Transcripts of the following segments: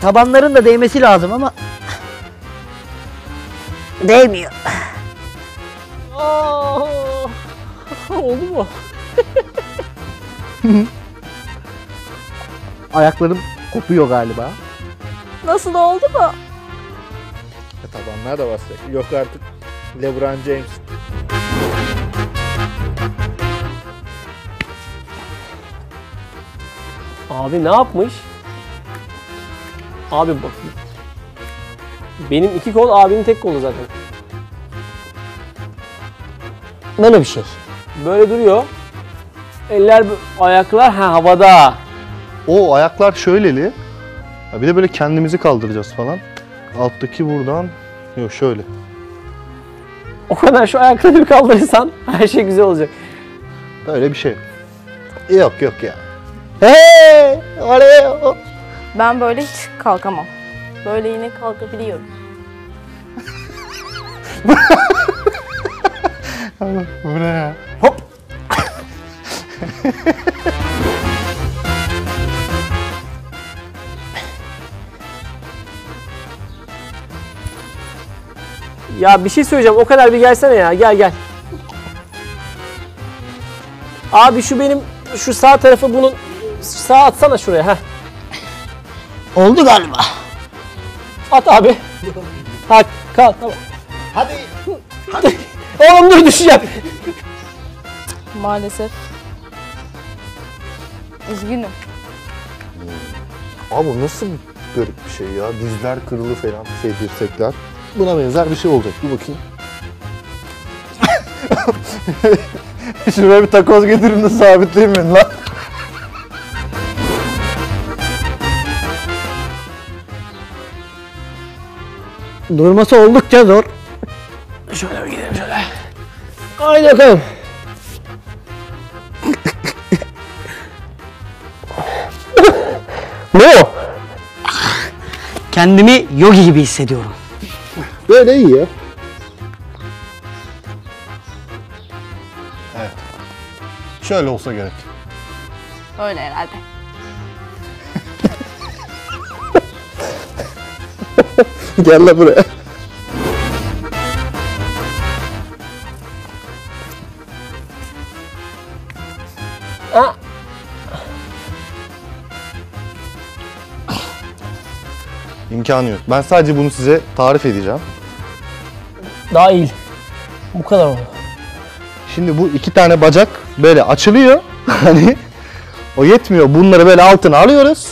tabanların da değmesi lazım ama değmiyor. Aa, oldu mu? Ayaklarım kopuyor galiba. Nasıl oldu mu? E, tabanlar da basacak. Yok artık LeBron James. Abi ne yapmış? Abi bak. Benim iki kol abinin tek kolu zaten. Böyle bir şey. Böyle duruyor. Eller, ayaklar ha, havada. O ayaklar şöyleli. Ha, bir de böyle kendimizi kaldıracağız falan. Alttaki buradan. Yok şöyle. O kadar şu ayakları bir kaldırırsan her şey güzel olacak. Böyle bir şey. Yok yok ya. Hey! Oraya! Ben böyle hiç kalkamam. Böyle yine kalkabiliyorum. Bu ne ya? Ya bir şey söyleyeceğim. O kadar bir gelsene ya. Gel gel. Abi şu benim şu sağ tarafı bunun sağ atsana şuraya ha. Oldu galiba. At abi. Ha kal tamam. Hadi. Hadi. Oğlum dur düşeceğim. Maalesef. Üzgünüm. Abi bu nasıl garip bir şey ya. Dizler kırılı falan şey dirsekler. Buna benzer bir şey olacak. Dur bakayım. Şuraya bir takoz getirin de sabitleyeyim beni lan. Durması oldukça zor. Şöyle bir gidelim şöyle. Haydi bakalım. Ne o? Kendimi yogi gibi hissediyorum. Böyle iyi ya. Evet. Şöyle olsa gerek. Öyle herhalde. Gel la buraya. Ha. İmkanı yok. Ben sadece bunu size tarif edeceğim. Daha iyi. Bu kadar oldu. Şimdi bu iki tane bacak böyle açılıyor. Hani o yetmiyor. Bunları böyle altına alıyoruz.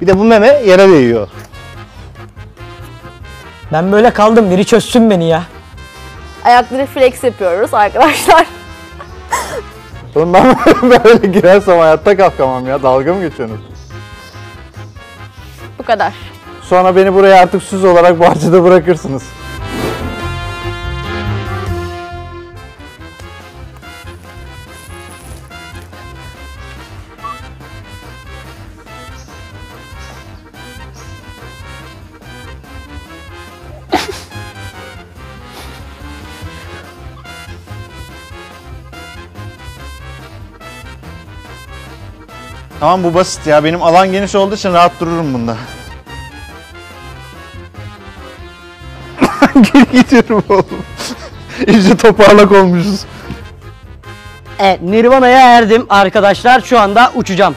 Bir de bu meme yere değiyor. Ben böyle kaldım. Biri çözsün beni ya. Ayakları flex yapıyoruz arkadaşlar. Oğlum ben böyle girersem hayatta kalkamam ya. Dalga mı geçiyorsunuz? Bu kadar. Sonra beni buraya artık süs olarak bahçede bırakırsınız. Tamam bu basit ya. Benim alan geniş olduğu için rahat dururum bunda. Geri gidiyorum oğlum. İyice toparlak olmuşuz. Evet, Nirvana'ya erdim arkadaşlar. Şu anda uçacağım.